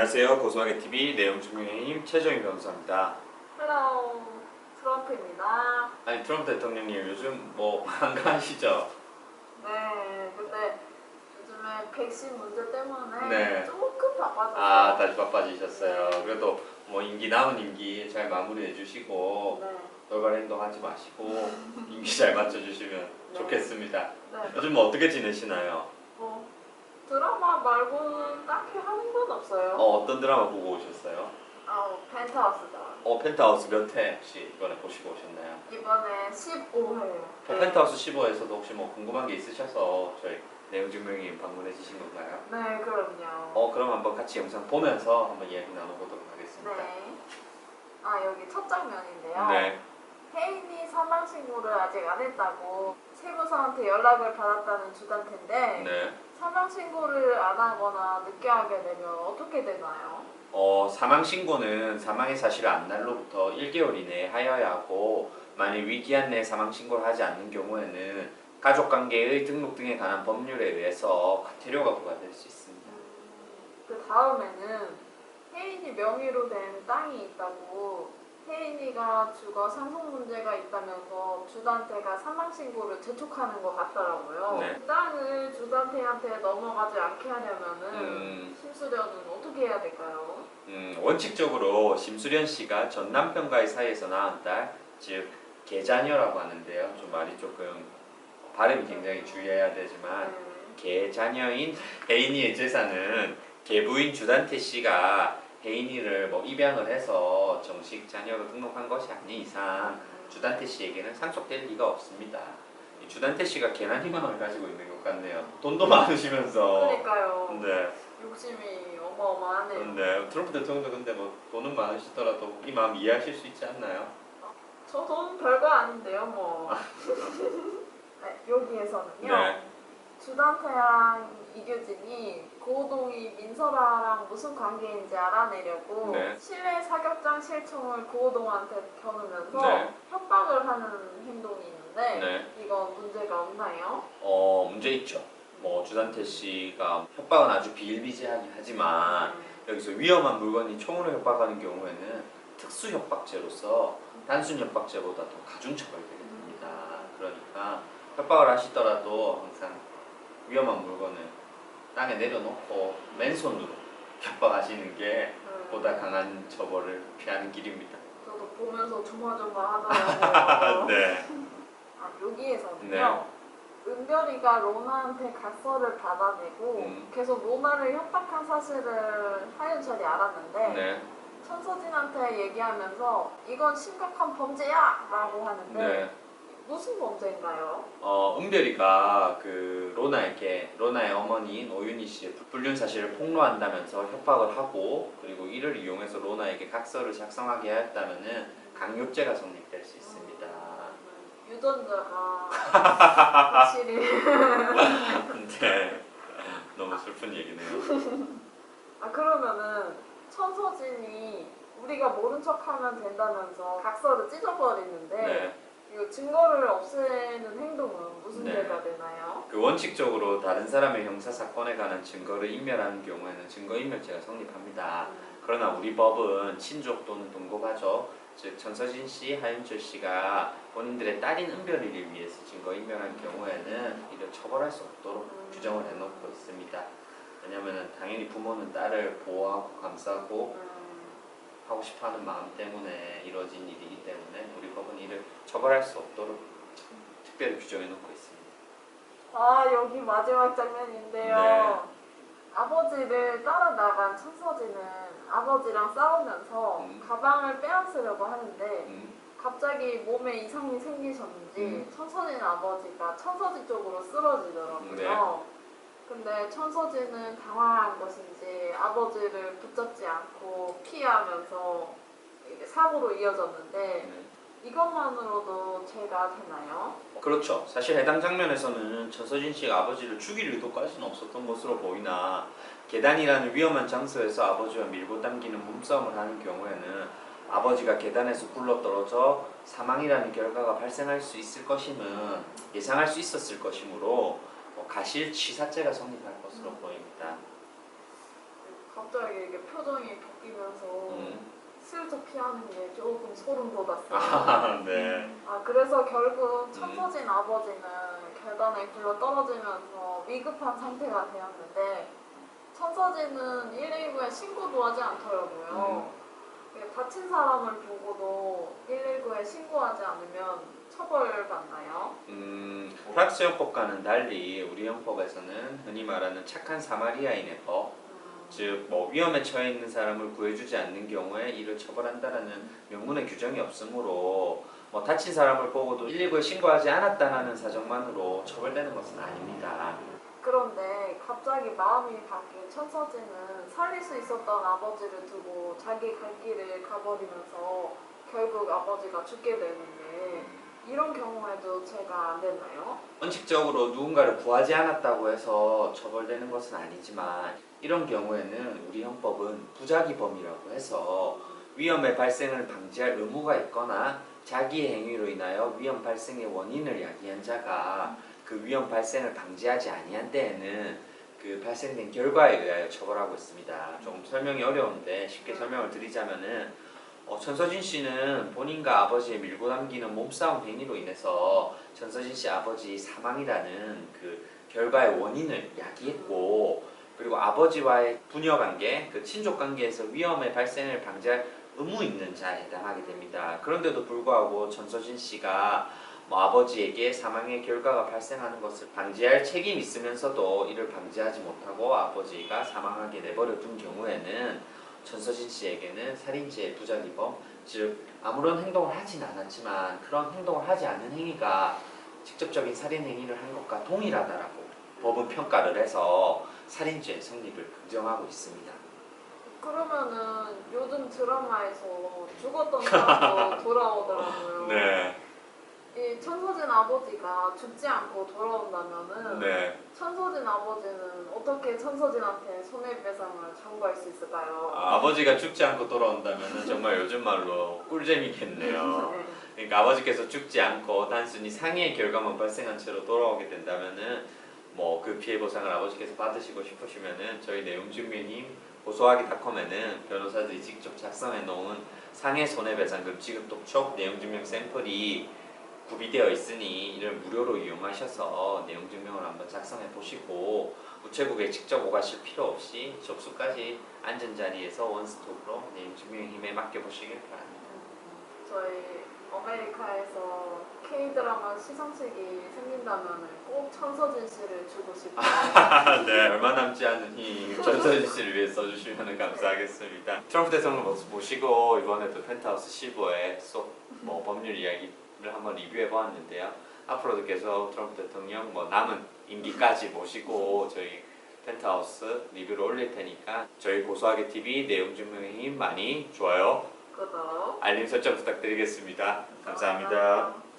안녕하세요. 고소하게 TV 내용 증명인 최정희 변호사입니다. 헬로 트럼프입니다. 아니 트럼프 대통령님 요즘 뭐 한가하시죠? 네, 근데 요즘에 백신 문제 때문에 네. 조금 바빠졌어요. 아 다시 바빠지셨어요. 그래도 뭐 임기 남은 임기 잘 마무리해 주시고 네, 돌발 행동하지 마시고 임기 잘 맞춰 주시면 네. 좋겠습니다. 네. 요즘 뭐 어떻게 지내시나요? 뭐 드라마 말고는 딱히 하는 건 없어요. 어, 어떤 드라마 보고 오셨어요? 아, 펜트하우스다. 어 펜트하우스 몇 회 혹시 이번에 보시고 오셨나요? 이번에 15회예요. 어, 펜트하우스 15에서도 혹시 뭐 궁금한 게 있으셔서 저희 내용 증명인 방문해 주신 건가요? 네, 그럼요. 어 그럼 한번 같이 영상 보면서 한번 이야기 나눠보도록 하겠습니다. 네. 아, 여기 첫 장면인데요. 네. 혜인이 사망 신고를 아직 안 했다고 세무서한테 연락을 받았다는 주단태인데 네. 사망 신고를 안 하거나 늦게 하게 되면 어떻게 되나요? 어 사망 신고는 사망의 사실을 안 날로부터 1개월 이내에 하여야 하고 만일 위기한 내에 사망 신고를 하지 않는 경우에는 가족 관계의 등록 등에 관한 법률에 의해서 과태료가 부과될 수 있습니다. 그 다음에는 혜인이 명의로 된 땅이 있다고 혜인이가 죽어 상속 문제가 있다면서 주단태가 사망 신고를 재촉하는 것 같더라고요. 네. 그 땅을 주단태한테 넘어가지 않게 하려면은 음. 심수련은 어떻게 해야 될까요? 음, 원칙적으로 심수련 씨가 전 남편과의 사이에서 낳은 딸, 즉 계자녀라고 하는데요. 좀 말이 조금 발음이 굉장히 주의해야 되지만 네. 계자녀인 혜인이의 재산은 계부인 주단태 씨가 혜인이를 뭐 입양을 해서 정식 자녀로 등록한 것이 아닌 이상 주단태 씨에게는 상속될 리가 없습니다. 이 주단태 씨가 괜한 희망을 가지고 있는 것 같네요. 돈도 많으시면서. 그러니까요. 네. 욕심이 어마어마하네요. 네. 트럼프 대통령도 근데 뭐 돈은 많으시더라도 이 마음 이해하실 수 있지 않나요? 저 돈 별거 아닌데요, 뭐. 네, 여기에서는요. 네. 주단태랑 이규진이 고호동이 민설아랑 무슨 관계인지 알아내려고 네. 실내 사격장 실총을 고호동한테 겨누면서 네. 협박을 하는 행동이 있는데 네. 이건 문제가 없나요? 어 문제 있죠. 뭐 주단태 씨가 협박은 아주 비일비재하긴 하지만 여기서 위험한 물건이 총으로 협박하는 경우에는 특수 협박죄로서 단순 협박죄보다 더 가중 처벌되게 됩니다. 그러니까 협박을 하시더라도 항상 위험한 물건을 땅에 내려놓고 맨손으로 협박하시는 게 음, 보다 강한 처벌을 피하는 길입니다. 저도 보면서 조마조마 하더라고요. 네. 아, 여기에서는요. 네. 은별이가 로나한테 각서를 받아내고 음. 계속 로나를 협박한 사실을 하윤철이 알았는데 네. 천서진한테 얘기하면서 이건 심각한 범죄야! 라고 하는데 네. 무슨 범죄인가요? 어, 은별이가 그 로나에게 로나의 어머니인 오윤희 씨의 불륜 사실을 폭로한다면서 협박을 하고 그리고 이를 이용해서 로나에게 각서를 작성하게 하였다면은 강요죄가 성립될 수 있습니다. 유전자가 확실히 네. 너무 슬픈 얘기네요. 아 그러면은 천서진이 우리가 모른 척하면 된다면서 각서를 찢어버리는데 네. 이거 증거를 없애는 행동은 무슨 네. 죄가 되나요? 그 원칙적으로 다른 사람의 형사 사건에 관한 증거를 인멸하는 경우에는 증거인멸죄가 성립합니다. 그러나 우리 법은 친족 또는 동거가족, 즉 전서진 씨, 하윤철 씨가 본인들의 딸인 은별이를 위해서 증거인멸한 경우에는 이를 처벌할 수 없도록 음. 규정을 해놓고 있습니다. 왜냐하면 당연히 부모는 딸을 보호하고 감싸고 음, 하고 싶어하는 마음 때문에 이루어진 일이기 때문에 이를 처벌할 수 없도록 특별히 규정해 놓고 있습니다. 아 여기 마지막 장면인데요. 네. 아버지를 따라 나간 천서진은 아버지랑 싸우면서 음. 가방을 빼앗으려고 하는데 음, 갑자기 몸에 이상이 생기셨는지 음. 천서진 아버지가 천서진 쪽으로 쓰러지더라고요. 네. 근데 천서진은 당황한 것인지 아버지를 붙잡지 않고 피하면서 사고로 이어졌는데 네. 이것만으로도 죄가 되나요? 그렇죠. 사실 해당 장면에서는 전서진 씨가 아버지를 죽일 의도까지는 없었던 것으로 보이나 계단이라는 위험한 장소에서 아버지와 밀고 당기는 몸싸움을 하는 경우에는 아버지가 계단에서 굴러떨어져 사망이라는 결과가 발생할 수 있을 것임은 예상할 수 있었을 것이므로 뭐 가실치사죄가 성립할 것으로 보입니다. 갑자기 이게 표정이 바뀌면서 음. 슬쩍 피하는 게 조금 소름 돋았어요. 아, 네. 아 그래서 결국 천서진 아버지는 계단에 굴러 떨어지면서 위급한 상태가 되었는데 천서진은 119에 신고도 하지 않더라고요. 이게 다친 사람을 보고도 119에 신고하지 않으면 처벌받나요? 음, 프랑스 형법과는 달리 우리 형법에서는 흔히 말하는 착한 사마리아인의 법, 음, 즉 뭐 위험에 처해 있는 사람을 구해주지 않는 경우에 이를 처벌한다라는 명문의 규정이 없으므로 뭐 다친 사람을 보고도 119에 신고하지 않았다는 사정만으로 처벌되는 것은 아닙니다. 그런데 갑자기 마음이 바뀐 천서진은 살릴 수 있었던 아버지를 두고 자기 갈 길을 가버리면서 결국 아버지가 죽게 되는데 이런 경우에도 제가 안 됐나요? 원칙적으로 누군가를 구하지 않았다고 해서 처벌되는 것은 아니지만 이런 경우에는 우리 형법은 부작위범이라고 해서 위험의 발생을 방지할 의무가 있거나 자기의 행위로 인하여 위험 발생의 원인을 야기한 자가 그 위험 발생을 방지하지 아니한 때에는 그 발생된 결과에 의하여 처벌하고 있습니다. 좀 설명이 어려운데 쉽게 설명을 드리자면은 어, 천서진 씨는 본인과 아버지의 밀고 당기는 몸싸움 행위로 인해서 천서진 씨 아버지 사망이라는 그 결과의 원인을 야기했고 그리고 아버지와의 부녀 관계, 그 친족 관계에서 위험의 발생을 방지할 의무 있는 자에 해당하게 됩니다. 그런데도 불구하고 천서진 씨가 뭐 아버지에게 사망의 결과가 발생하는 것을 방지할 책임이 있으면서도 이를 방지하지 못하고 아버지가 사망하게 내버려 둔 경우에는 천서진 씨에게는 살인죄의 부작위범, 즉 아무런 행동을 하진 않았지만 그런 행동을 하지 않은 행위가 직접적인 살인 행위를 한 것과 동일하다라고 법은 평가를 해서 살인죄 성립을 긍정하고 있습니다. 그러면은 요즘 드라마에서 죽었던 사람도 돌아오더라고요. 네, 이 천서진 아버지가 죽지 않고 돌아온다면은 네. 천서진 아버지는 어떻게 천서진한테 손해배상을 청구할 수 있을까요? 아 버지가 죽지 않고 돌아온다면 정말 요즘 말로 꿀잼이겠네요. 네. 그러니까 아버지께서 죽지 않고 단순히 상해의 결과만 발생한 채로 돌아오게 된다면은 뭐 그 피해 보상을 아버지께서 받으시고 싶으시면은 저희 내용 증명님 고소하기닷컴에는 변호사들이 직접 작성해 놓은 상해 손해배상금 지급 독촉 내용 증명 샘플이 구비되어 있으니 이를 무료로 이용하셔서 내용 증명을 한번 작성해 보시고 우체국에 직접 오가실 필요 없이 접수까지 앉은 자리에서 원스톱으로 내용 증명 힘에 맡겨 보시길 바랍니다. 저희 아메리카에서 K 드라마 시상식이 생긴다면 꼭 천서진 씨를 주고 싶어요. 네, 얼마 남지 않은 힘 전서진 씨를 위해 써주시면 감사하겠습니다. 트럼프 대통령 모습 보시고 이번에도 펜트하우스 15에 쏙뭐 법률 이야기를 한번 리뷰해 보았는데요. 앞으로도 계속 트럼프 대통령 뭐 남은 임기까지 모시고 저희 펜트하우스 리뷰를 올릴 테니까 저희 고소하게 TV 내용 증명의 힘 많이 좋아요, 구독. 알림 설정 부탁드리겠습니다. 감사합니다.